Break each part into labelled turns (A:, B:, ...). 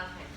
A: Okay.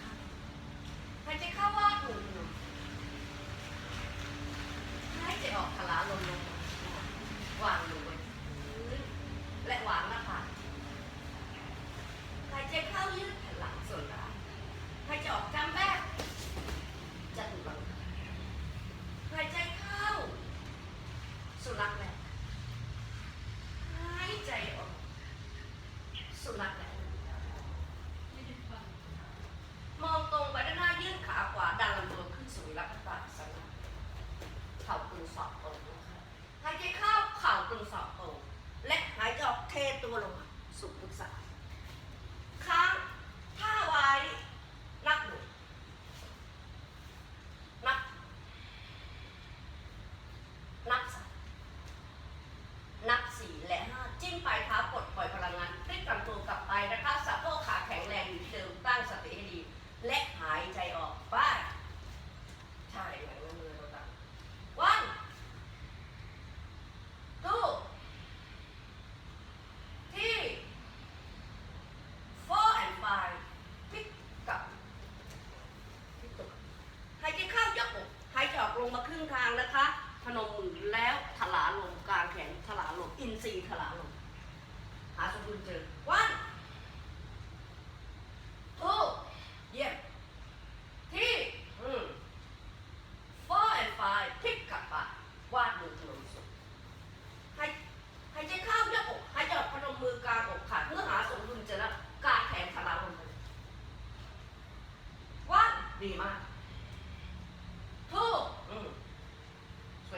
A: มาครึ่งทางนะคะ พนมมือ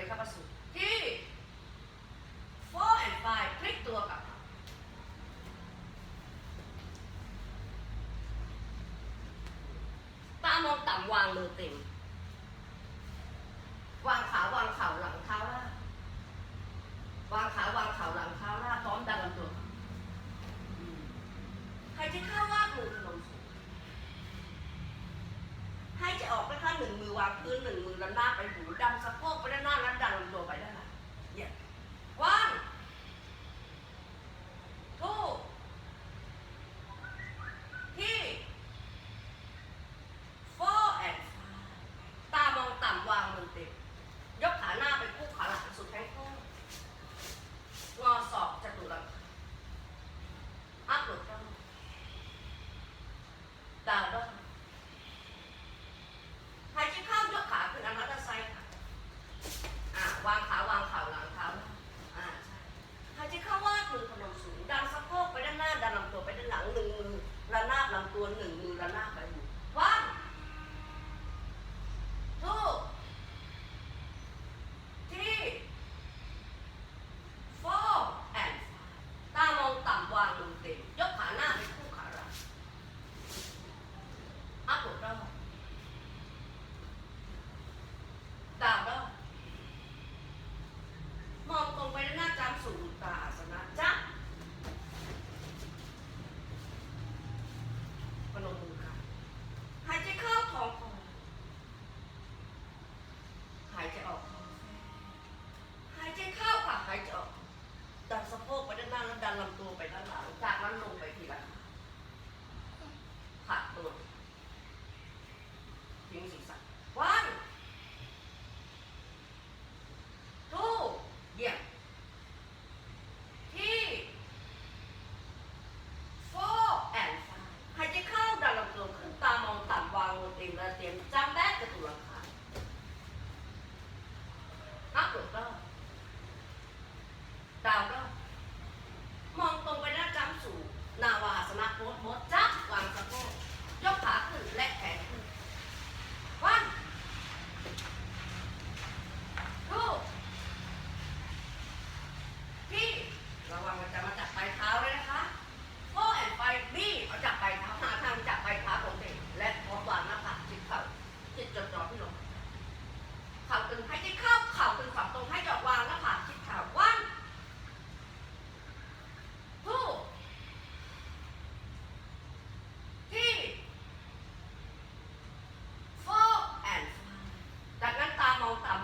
A: เข้ามาสู่ที่ four and five พลิกตัวกลับตามองต่ำวางมือเต็ม วางขาวางเข่าหลังเท้าล่างวางขาวางเข่าหลังเท้าล่างพร้อมดันลำตัวใครจะเข้าว่ามือขนมสูงให้จะออกนะาะหนึ่งมือวางพื้นหนึ่ง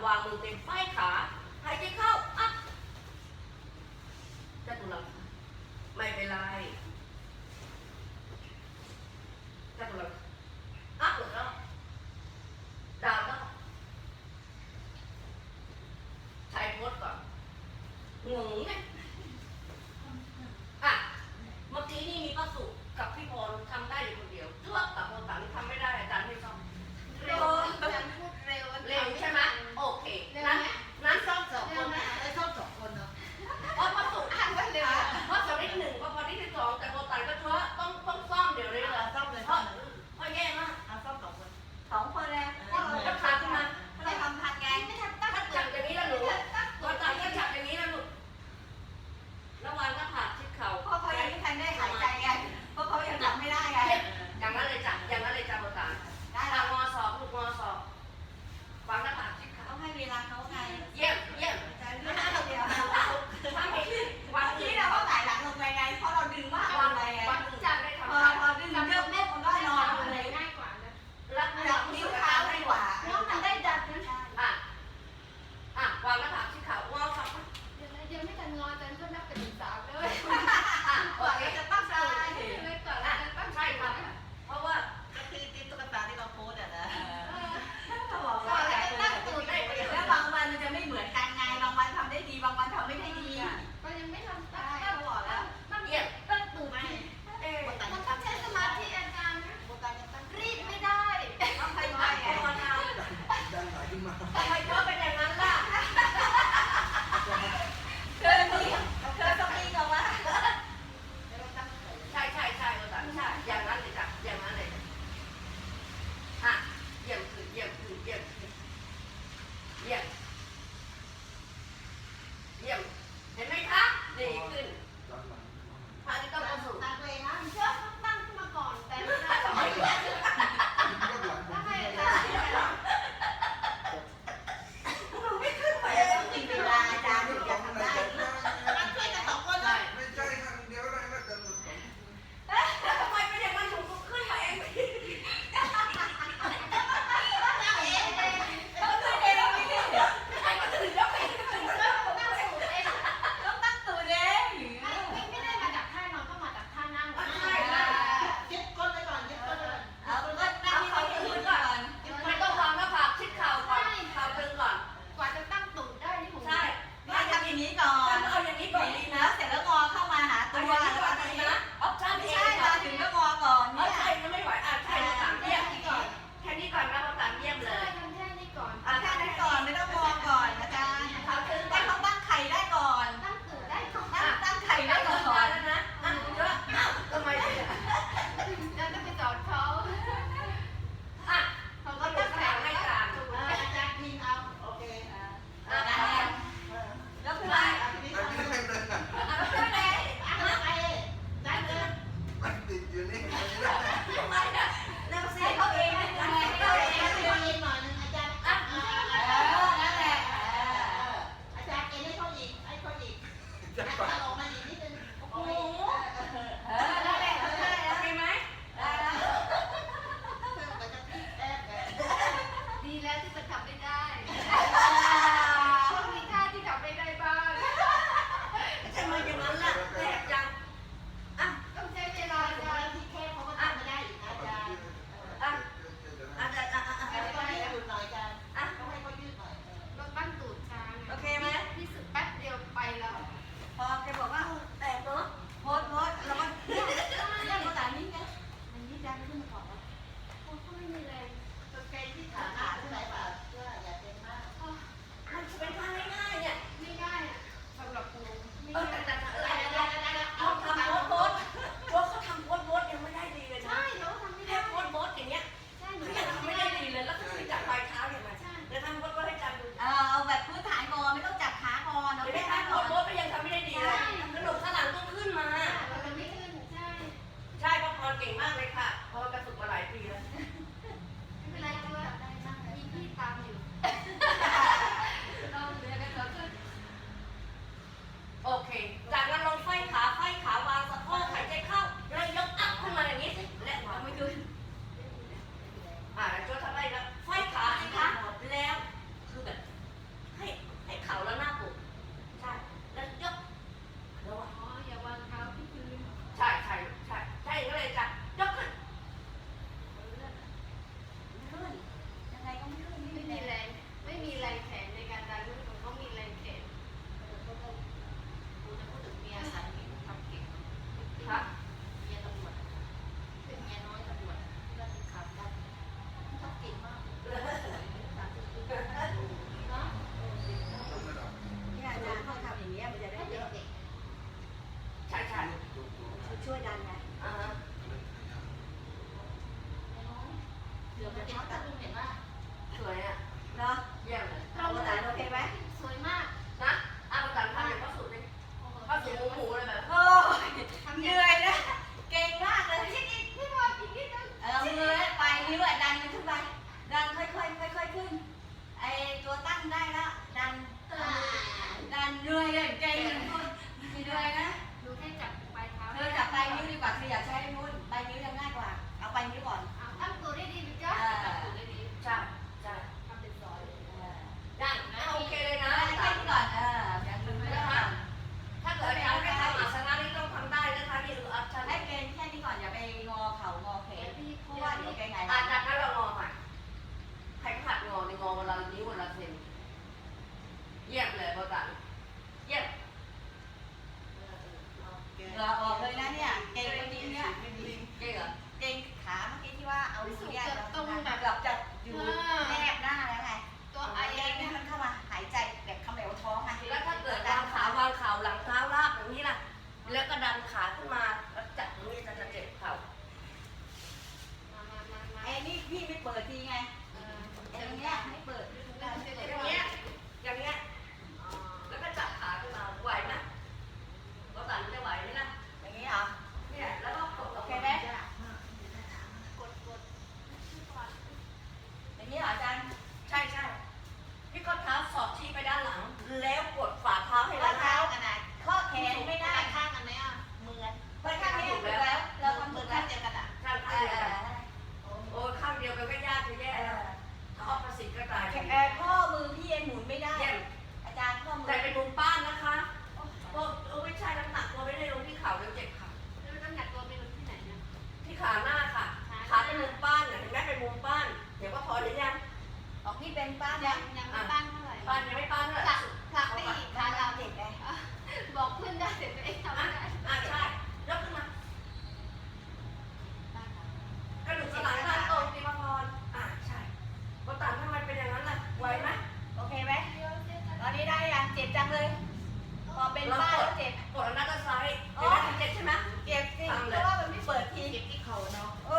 A: วางมือเป็นไขว้ขาหายใจเข้า ค ที่ข้อเท้า
B: ส
A: อด
C: ชี้
A: ไป
C: ด้า
A: นหลัง
B: แล้
A: วก
B: ด
A: ฝ่า
C: เท้า
A: ให้ข้อรัด
C: เท้า
B: กั
A: นไห
C: นข้
A: อ
C: แขนไม่ได้
A: ข้า
B: งกันไหมอะ
C: เห
A: มื
B: อ
A: น
B: ไป
A: ข้าง
B: นี้
A: ถูก
B: แล้ว
C: แล้วมือ
A: ข้า
C: งเดี
D: ยว
E: กั
A: นอะ
D: ข้างเดียว
A: กัน
C: โอ้
A: ข้า
C: งเดี
E: ย
B: วกั
C: นก็ยา
A: ก
D: จะ
A: แย่ถ้อประสิทธิ์ก็
D: ตาย
C: แข้
B: อ
A: มื
C: อพี่เอ็
D: นห
B: มุ
D: น
C: ไม่ได้
A: อาจา
C: ร
A: ย์
C: ข้อ
D: มื
A: อ
B: แต่
E: เป็
A: นมุมป้านนะคะ
E: โอ้
D: ไม่
A: ใช่น้ำห
C: นัก
A: ตัว
C: ไม่ได้ลงที่
A: ขาเดี๋ยว
E: เจ็
A: บขาแล้วน้ำหนักตัวไปลงที่
B: ไห
A: นเนี่ยที่ขาหน้าค่ะขาเป็นมุมป้านเห็นไหมเป็นมุ
C: มป้า
A: นเดี๋ยวก็พอห
C: รือยั
A: งออกนี่เป็นป้านยัง เขา
E: เนาะ
A: เอ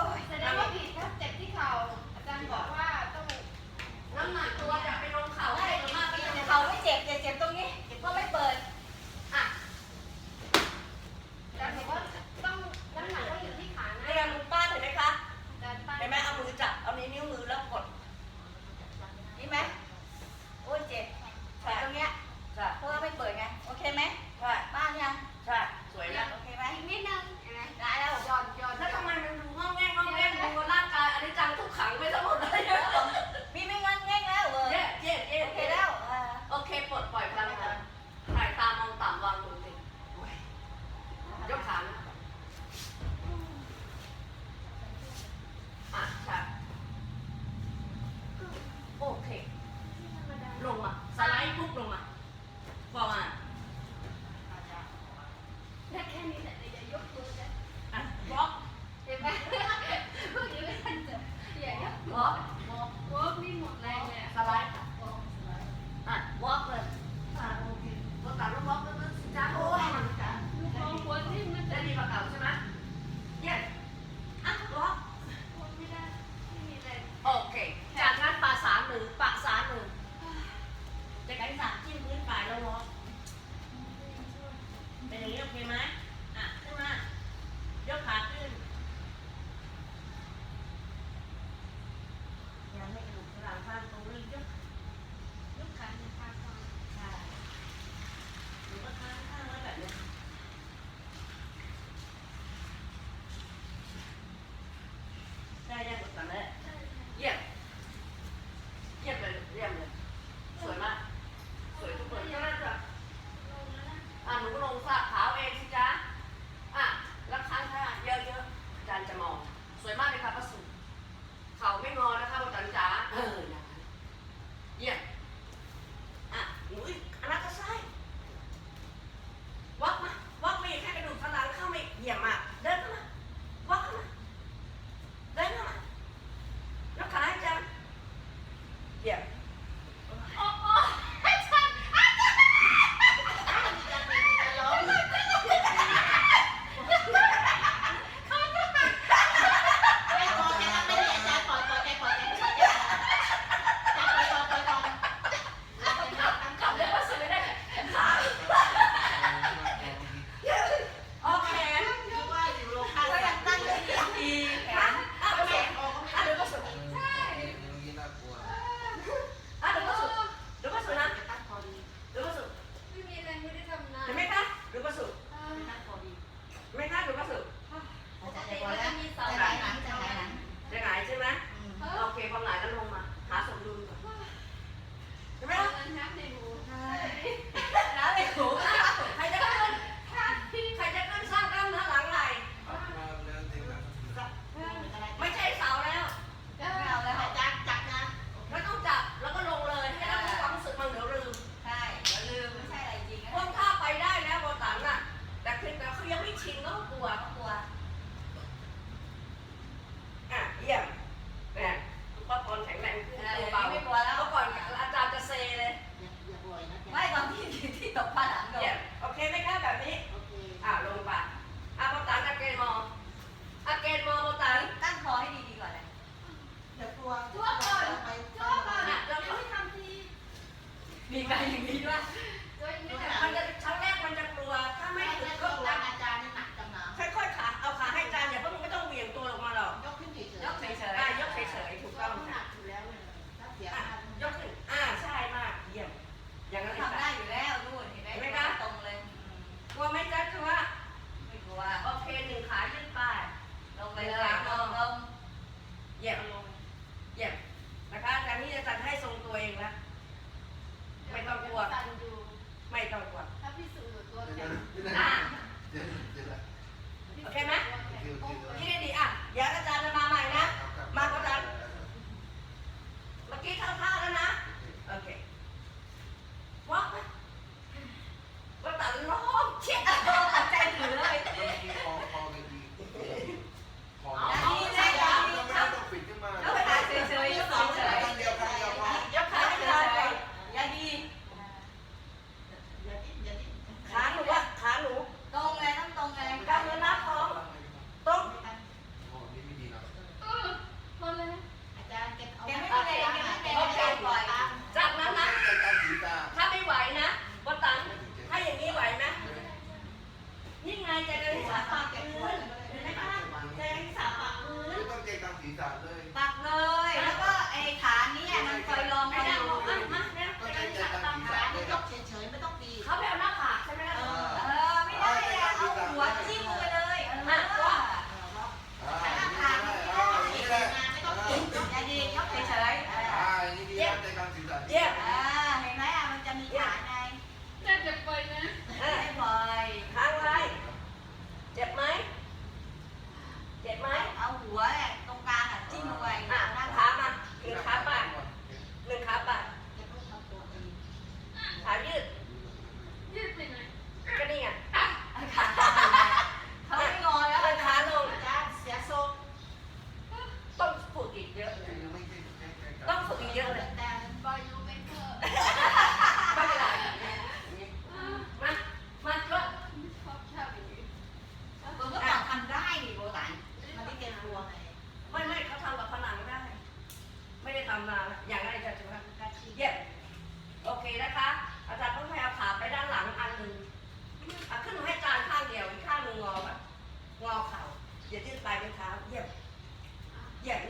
A: 天。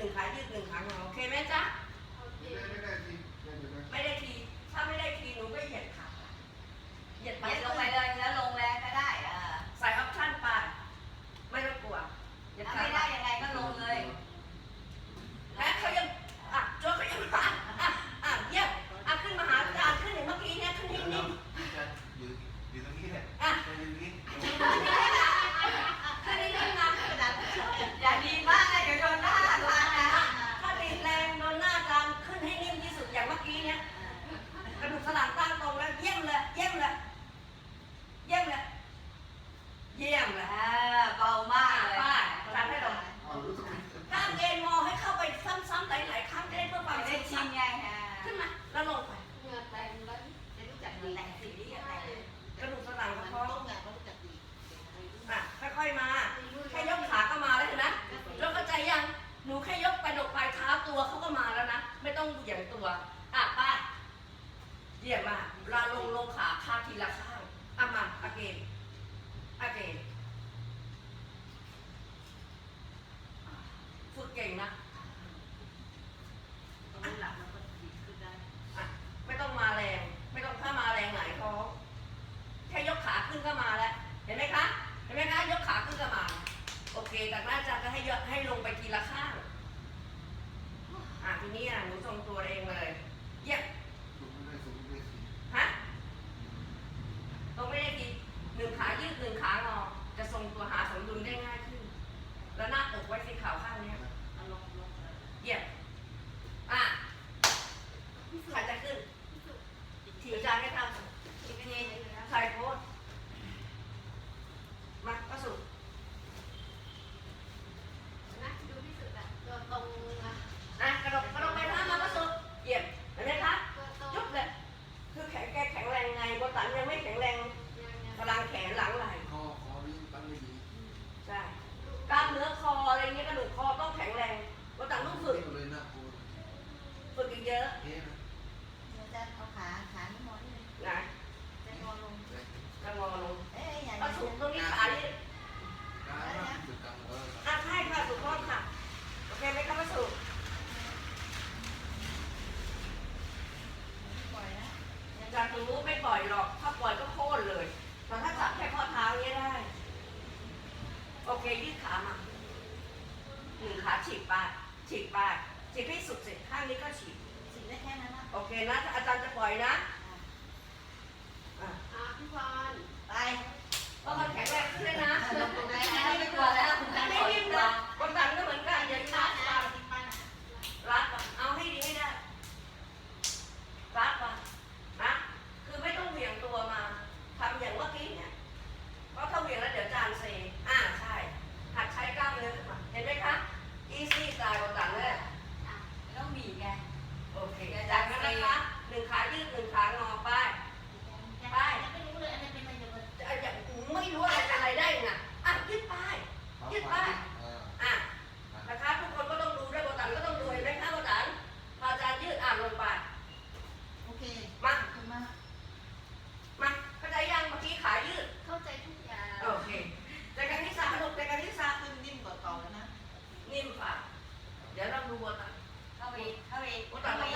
A: นึ่งขา
C: ยืดห
A: นึ่งค
C: ขาหงอ
A: โอเคไหม
C: จ๊ะไม่ได้ทีไม่
A: ได้
C: ที ถ้า
A: ไม่ได้
C: ที
A: หนู
C: ก็
A: เห
C: ยีย
A: ดขา
E: เห
A: ยีย
C: ดไป
A: ลงไป
C: เลยแล้ว
A: ล 泰国。
C: เค
E: นะ
A: อาจา
C: ร
E: ย์
A: จะ
F: ปล่
G: อยนะ
C: 我转发